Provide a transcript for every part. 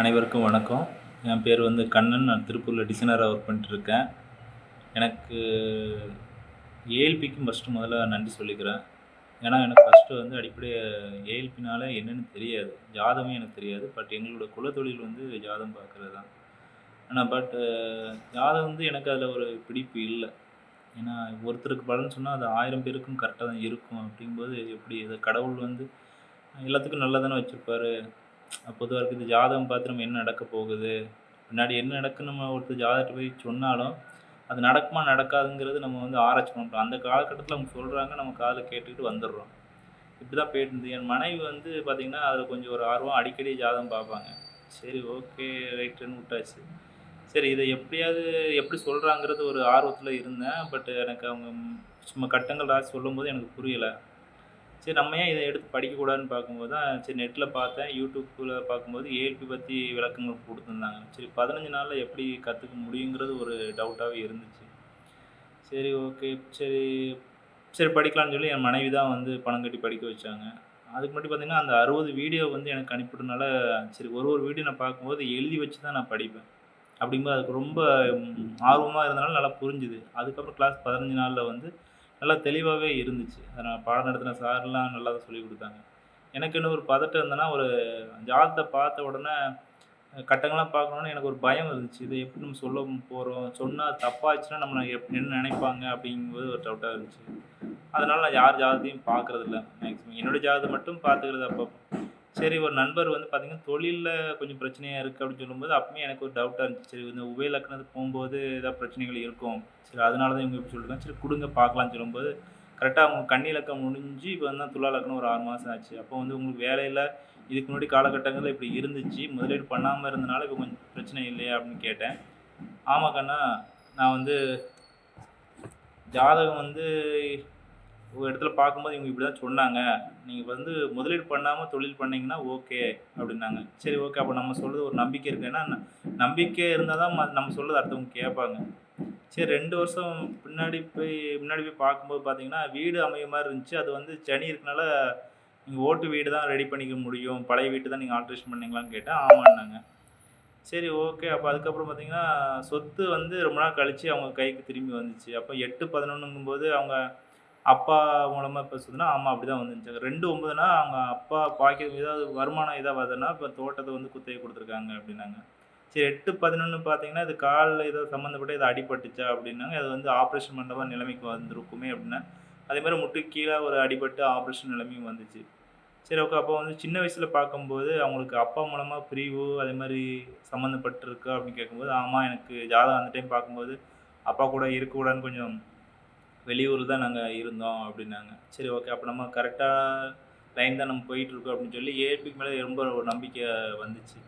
அனைவருக்கும் வணக்கம். என் பேர் வந்து கண்ணன். நான் திருப்பூரில் டிசைனராக ஒர்க் பண்ணிட்டுருக்கேன். எனக்கு ஏஎல்பிக்கும் ஃபஸ்ட்டு முதல்ல நன்றி சொல்லிக்கிறேன். ஏன்னா எனக்கு ஃபஸ்ட்டு வந்து அடிப்படையாக ஏஎல்பினால் என்னென்னு தெரியாது. ஜாதமே எனக்கு தெரியாது. பட் எங்களோட குலத்தொழில் வந்து ஜாதம் பார்க்குறது தான் ஆனால் பட் ஜாதம் வந்து எனக்கு அதில் ஒரு பிடிப்பு இல்லை. ஏன்னா ஒருத்தருக்கு பலன் சொன்னால் அது ஆயிரம் பேருக்கும் கரெக்டாக தான் இருக்கும். அப்படிங்கும்போது எப்படி இது கடவுள் வந்து எல்லாத்துக்கும் நல்லா தானே வச்சுருப்பாரு. பொதுவாக இருக்குது ஜாதகம் பார்த்து நம்ம என்ன நடக்க போகுது? பின்னாடி என்ன நடக்குன்னு நம்ம ஒருத்தர் ஜாதகத்தை போய் சொன்னாலும் அது நடக்குமா நடக்காதுங்கிறது நம்ம வந்து ஆராய்ச்சி பண்ணுறோம் அந்த காலகட்டத்தில் அவங்க சொல்கிறாங்க நம்ம காதில் கேட்டுக்கிட்டு வந்துடுறோம். இப்படி தான் போயிட்டு இருந்தது. என் மனைவி வந்து பார்த்திங்கன்னா அதில் கொஞ்சம் ஒரு ஆர்வம் அடிக்கடி ஜாதகம் பார்ப்பாங்க. சரி ஓகே ரைட்டுன்னு விட்டாச்சு. சரி இதை எப்படியாவது எப்படி சொல்கிறாங்கிறது ஒரு ஆர்வத்தில் இருந்தேன். பட் எனக்கு அவங்க சும்மா கட்டங்கள் ராசி சொல்லும்போது எனக்கு புரியலை. சரி நம்ம ஏன் இதை எடுத்து படிக்கக்கூடாதுன்னு பார்க்கும்போது தான் சரி நெட்டில் பார்த்தேன் யூடியூப்பில் பார்க்கும்போது ஏபி பற்றி விளக்கங்கள் கொடுத்துருந்தாங்க. சரி பதினஞ்சு நாளில் எப்படி கற்றுக்க முடியுங்கிறது ஒரு டவுட்டாகவே இருந்துச்சு. சரி ஓகே சரி சரி படிக்கலாம்னு சொல்லி என் மனைவி தான் வந்து பணம் கட்டி படிக்க வச்சாங்க. அதுக்கு மட்டும் பார்த்திங்கன்னா அந்த அறுபது வீடியோ வந்து எனக்கு அனுப்பிட்டனால சரி ஒரு ஒரு வீடியோ நான் பார்க்கும்போது எழுதி வச்சு தான் நான் படிப்பேன். அப்படிங்கும்போது அதுக்கு ரொம்ப ஆர்வமாக இருந்தனால நல்லா புரிஞ்சுது. அதுக்கப்புறம் கிளாஸ் பதினஞ்சு நாளில் வந்து நல்லா தெளிவாகவே இருந்துச்சு. அதை நான் பாடம் நடத்தின சார்லாம் நல்லா தான் சொல்லிக் கொடுத்தாங்க. எனக்கு இன்னும் ஒரு பதட்டம் இருந்ததுன்னா ஒரு ஜாதத்தை பார்த்த உடனே கட்டங்கள்லாம் பார்க்கணுன்னு எனக்கு ஒரு பயம் இருந்துச்சு. இதை எப்படி நம்ம சொல்ல போகிறோம் சொன்னால் தப்பாச்சுன்னா நம்மளை எப் என்ன நினைப்பாங்க? அப்படிங்கும்போது ஒரு டவுட்டாக இருந்துச்சு. அதனால் நான் யார் ஜாதத்தையும் பார்க்குறதில்ல. மேக்ஸிமம் என்னோடய ஜாதத்தை மட்டும் பார்த்துக்கிறது அப்போ சரி ஒரு நண்பர் வந்து பார்த்திங்கன்னா தொழிலில் கொஞ்சம் பிரச்சனையாக இருக்குது அப்படின்னு சொல்லும்போது அப்பவுமே எனக்கு ஒரு டவுட்டாக இருந்துச்சு. சரி இந்த உபய போகும்போது ஏதாவது பிரச்சனைகள் இருக்கும். சரி அதனால தான் இவங்க இப்படி சொல்லியிருக்காங்க சரி கொடுங்க பார்க்கலாம்னு சொல்லும்போது கரெக்டாக அவங்க கன்னி இலக்கம் முடிஞ்சு இப்போ வந்து துலா லக்னம் ஒரு ஆறு மாதம் ஆச்சு. அப்போ வந்து உங்களுக்கு வேலையில் இதுக்கு முன்னாடி காலகட்டங்களில் இப்படி இருந்துச்சு முதலீடு பண்ணாமல் இருந்தனால இப்போ கொஞ்சம் பிரச்சனை இல்லையா அப்படின்னு கேட்டேன். ஆமாம் கண்ணா நான் வந்து ஜாதகம் வந்து ஒரு இடத்துல பார்க்கும்போது இவங்க இப்படி தான் சொன்னாங்க. நீங்கள் வந்து முதலீடு பண்ணாமல் தொழில் பண்ணிங்கன்னா ஓகே அப்படின்னாங்க. சரி ஓகே. அப்போ நம்ம சொல்கிறது ஒரு நம்பிக்கை இருக்குது ஏன்னா நம்பிக்கை இருந்தால் தான் நம்ம சொல்கிறது அடுத்தவங்க கேட்பாங்க. சரி ரெண்டு வருஷம் பின்னாடி போய் முன்னாடி போய் பார்க்கும்போது பார்த்தீங்கன்னா வீடு அமைய மாதிரி இருந்துச்சு. அது வந்து சனி இருக்கனால நீங்கள் ஓட்டு வீடு தான் ரெடி பண்ணிக்க முடியும். பழைய வீட்டு தான் நீங்கள் ஆல்ட்ரேஷன் பண்ணீங்களான்னு கேட்டேன் ஆமான்னாங்க. சரி ஓகே. அப்போ அதுக்கப்புறம் பார்த்தீங்கன்னா சொத்து வந்து ரொம்ப நாள் கழித்து அவங்க கைக்கு திரும்பி வந்துச்சு. அப்போ எட்டு பதினொன்றுங்கும்போது அவங்க அப்பா மூலமாக இப்போ சொன்னா ஆமாம் அப்படி தான் வந்துருந்துச்சு ரெண்டு ஒம்பதுனா அவங்க அப்பா பாக்கெட் ஏதாவது வருமானம் எதாவது வருதுன்னா இப்போ தோட்டத்தை வந்து குத்தகை கொடுத்துருக்காங்க அப்படின்னாங்க. சரி எட்டு பதினொன்று பார்த்தீங்கன்னா இது காலில் ஏதோ சம்மந்தப்பட்ட இது அடிபட்டுச்சா அப்படின்னாங்க. அது வந்து ஆப்ரேஷன் பண்ணுறவா நிலைமைக்கு வந்திருக்குமே அப்படின்னா அதே மாதிரி முட்டு கீழே ஒரு அடிபட்டு ஆப்ரேஷன் நிலைமையும் வந்துச்சு. சரி ஓகே அப்போ வந்து சின்ன வயசில் பார்க்கும்போது அவங்களுக்கு அப்பா மூலமாக பிரிவு அதே மாதிரி சம்மந்தப்பட்டிருக்கு அப்படின்னு கேட்கும்போது ஆமாம் எனக்கு ஜாதகம் அந்த டைம் பார்க்கும்போது அப்பா கூட இருக்கக்கூடாதுன்னு கொஞ்சம் வெளியூர் தான் நாங்கள் இருந்தோம் அப்படின்னாங்க. சரி ஓகே அப்போ நம்ம கரெக்டாக லைன் தான் நம்ம போயிட்டுருக்கோம் அப்படின்னு சொல்லி ஏபிக்கு மேலே ரொம்ப ஒரு நம்பிக்கை வந்துச்சு.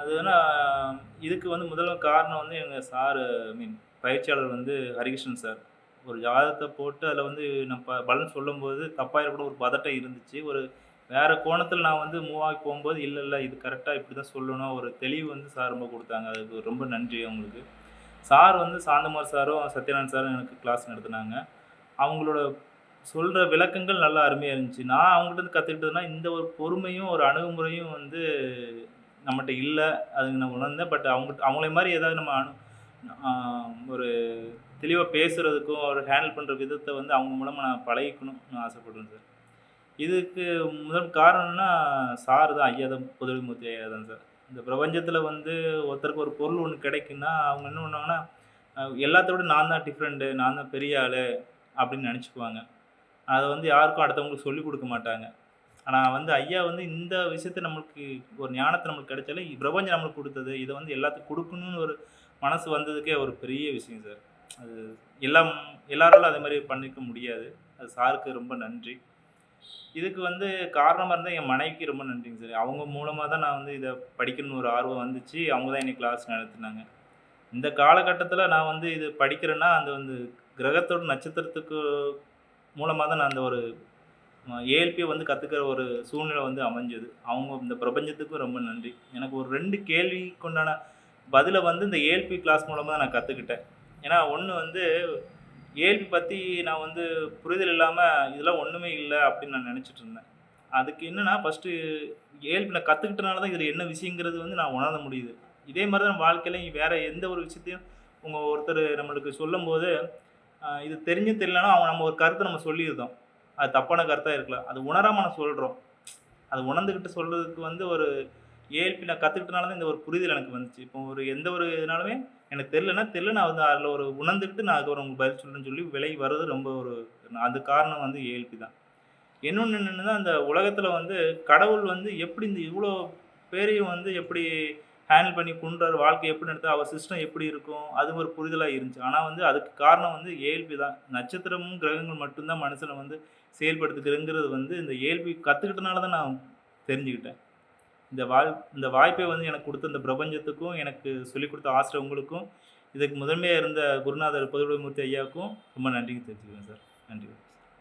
அது ஆனால் இதுக்கு வந்து முதல்ல காரணம் வந்து எங்கள் சார் ஐ மீன் பயிற்சியாளர் வந்து ஹரிகிருஷ்ணன் சார். ஒரு ஜாதகத்தை போட்டு அதில் வந்து நம்ம பலன் சொல்லும்போது தப்பாயிடக்கூட ஒரு பதட்டம் இருந்துச்சு. ஒரு வேறு கோணத்தில் நான் வந்து மூவ் ஆகி போகும்போது இல்லை இல்லை இது கரெக்டாக இப்படி தான் சொல்லணும். ஒரு தெளிவு வந்து சார் ரொம்ப கொடுத்தாங்க. அதுக்கு ரொம்ப நன்றி அவங்களுக்கு. சார் வந்து சாந்தமார் சாரும் சத்யநாதன் சாரும் எனக்கு கிளாஸ் நடத்துனாங்க. அவங்களோட சொல்கிற விளக்கங்கள் நல்லா அருமையாக இருந்துச்சு. நான் அவங்ககிட்ட கற்றுக்கிட்டதுனா இந்த ஒரு பொறுமையும் ஒரு அணுகுமுறையும் வந்து நம்மகிட்ட இல்லை. அது நான் உணர்ந்தேன். பட் அவங்க அவங்கள மாதிரி ஏதாவது நம்ம அணு ஒரு தெளிவாக பேசுகிறதுக்கும் அவர் ஹேண்டில் பண்ணுற விதத்தை வந்து அவங்க மூலமாக நான் பழகிக்கணும்னு ஆசைப்படுறேன் சார். இதுக்கு முதல் காரணம்னா சார் தான் ஐயா தான் புதவிமூர்த்தி ஐயா தான் சார். இந்த பிரபஞ்சத்தில் வந்து ஒருத்தருக்கு ஒரு பொருள் ஒன்று கிடைக்குன்னா அவங்க என்ன பண்ணுவாங்கன்னா எல்லாத்தோட நான் தான் டிஃப்ரெண்ட்டு நான் தான் பெரிய ஆள் அப்படின்னு நினச்சிக்குவாங்க. அதை வந்து யாருக்கும் அடுத்தவங்களுக்கு சொல்லிக் கொடுக்க மாட்டாங்க. ஆனால் வந்து ஐயா வந்து இந்த விஷயத்த நம்மளுக்கு ஒரு ஞானத்தை நம்மளுக்கு கிடைச்சாலே பிரபஞ்சம் நம்மளுக்கு கொடுத்தது. இதை வந்து எல்லாத்துக்கும் கொடுக்கணும்னு ஒரு மனசு வந்ததுக்கே ஒரு பெரிய விஷயம் சார். அது எல்லாம் எல்லாராலும் அதே மாதிரி பண்ணிக்க முடியாது. அது சாருக்கு ரொம்ப நன்றி. இதுக்கு வந்து காரணமாக இருந்தால் என் மனைவிக்கு ரொம்ப நன்றிங்க சார் அவங்க மூலமாக தான் நான் வந்து இதை படிக்கணும்னு ஒரு ஆர்வம் வந்துச்சு. அவங்க தான் என்னை கிளாஸ் நடத்தினாங்க. இந்த காலகட்டத்தில் நான் வந்து இது படிக்கிறேன்னா அந்த வந்து கிரகத்தோட நட்சத்திரத்துக்கு மூலமாக தான் நான் அந்த ஒரு ஏஎல்பியை வந்து கற்றுக்கிற ஒரு சூழ்நிலை வந்து அமைஞ்சது. அவங்க இந்த பிரபஞ்சத்துக்கும் ரொம்ப நன்றி. எனக்கு ஒரு ரெண்டு கேள்விக்குண்டான பதிலை வந்து இந்த ஏஎல்பி கிளாஸ் மூலமாக தான் நான் கற்றுக்கிட்டேன் ஏன்னா ஒன்று வந்து ஏஎல்பி பற்றி நான் வந்து புரிதல் இல்லாமல் இதெல்லாம் ஒன்றுமே இல்லை அப்படின்னு நான் நினச்சிட்டு இருந்தேன். அதுக்கு என்னென்னா ஃபஸ்ட்டு ஏஎல்பி நான் கற்றுக்கிட்டனால தான் இதில் என்ன விஷயங்கிறது வந்து நான் உணர முடியுது. இதே மாதிரி தான் வாழ்க்கையில் வேறு எந்த ஒரு விஷயத்தையும் உங்கள் ஒருத்தர் நம்மளுக்கு சொல்லும்போது இது தெரிஞ்சு தெரியலனா அவங்க நம்ம ஒரு கருத்தை நம்ம சொல்லியிருந்தோம். அது தப்பான கருத்தாக இருக்கலாம் அது உணராமல் நான் சொல்கிறோம் அது உணர்ந்துக்கிட்டு சொல்கிறதுக்கு வந்து ஒரு ஏஎல்பி நான் கற்றுக்கிட்டனால தான் இந்த ஒரு புரிதல் எனக்கு வந்துச்சு. இப்போ ஒரு எந்த ஒரு இதனாலுமே எனக்கு தெரிலனா தெரில நான் வந்து அதில் ஒரு உணர்ந்துக்கிட்டு நான் அதுக்கு உங்களுக்கு பதில் சொல்கிறேன்னு சொல்லி விலை வர்றது ரொம்ப ஒரு அது காரணம் வந்து ஏஎல்பி தான். இன்னொன்று என்னென்னா அந்த உலகத்தில் வந்து கடவுள் வந்து எப்படி இந்த இவ்வளோ பேரையும் வந்து எப்படி ஹேண்டில் பண்ணி கொண்டாரு வாழ்க்கை எப்படி நடத்த அவர் சிஸ்டம் எப்படி இருக்கும் அது ஒரு புரிதலாக இருந்துச்சு. ஆனால் வந்து அதுக்கு காரணம் வந்து ஏஎல்பி தான். நட்சத்திரமும் கிரகங்கள் மட்டும்தான் மனுஷனை வந்து செயல்படுத்துகிறங்கிறது வந்து இந்த ஏஎல்பி கற்றுக்கிட்டனால தான் நான் தெரிஞ்சுக்கிட்டேன். இந்த வாய் இந்த வாய்ப்பை வந்து எனக்கு கொடுத்த இந்த பிரபஞ்சத்துக்கும் எனக்கு சொல்லிக் கொடுத்த ஆசிரியர் உங்களுக்கும் இதுக்கு முதன்மையாக இருந்த குருநாதர் பொதுவுடைமூர்த்தி ஐயாவுக்கும் ரொம்ப நன்றி தெரிஞ்சுக்கிறேன் சார். நன்றி.